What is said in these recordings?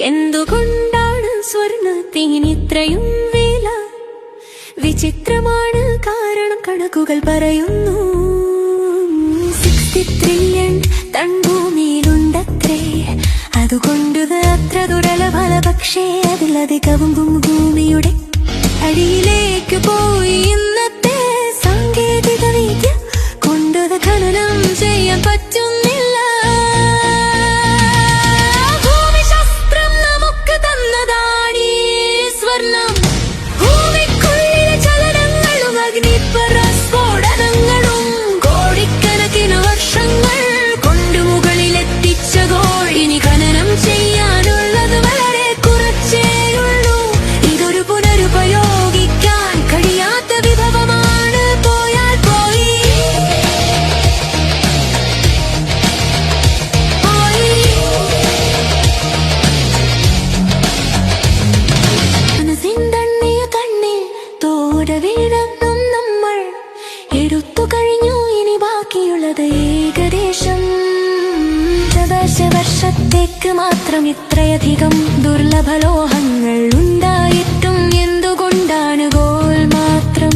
എന്തുകൊണ്ടാണ് സ്വർണത്തിന് ഇത്രയും വില? വിചിത്രമാണ് കാരണം കണക്കുകൾ പറയുന്നു. സിക്സ്റ്റി ട്രില്യൺ തൺഭൂമിയിലുണ്ടത്രേ അതുകൊണ്ടത് അത്ര ദുർലഭല പക്ഷേ അതിലധികവും ഭൂമിയുടെ അടിയിലേക്ക് ദശ വർഷത്തേക്ക് മാത്രം ഇത്രയധികം ദുർലഭലോഹങ്ങൾ ഉണ്ടായിട്ടും എന്തുകൊണ്ടാണ് ഗോൾ മാത്രം?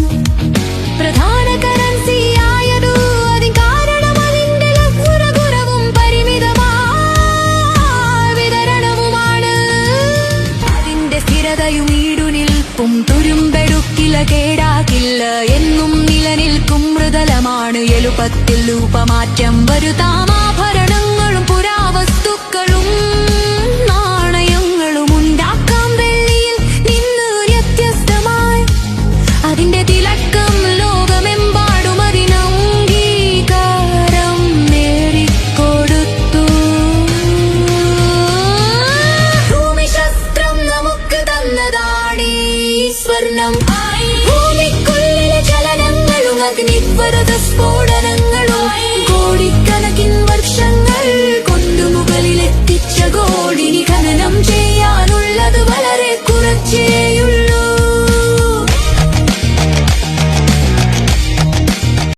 പ്രധാന കറൻസി ആയതു അതിൻ കാരണം അതിന്റെ ലഘുരകുറവും പരിമിതമായ വിതരണവുമാണ്. അതിന്റെ സ്ഥിരതയും ഈടുനിൽപ്പും തുരുമ്പെടുക്കില്ല കേടാക്കില്ല എന്നും നിലനിൽക്കും മൃദലമാണ്. എളുപ്പത്തിൽ രൂപമാറ്റം വരുത്താം സ്വർണം ഭൂമിക്കുള്ളിലെ ചലനങ്ങളും അഗ്നിപരത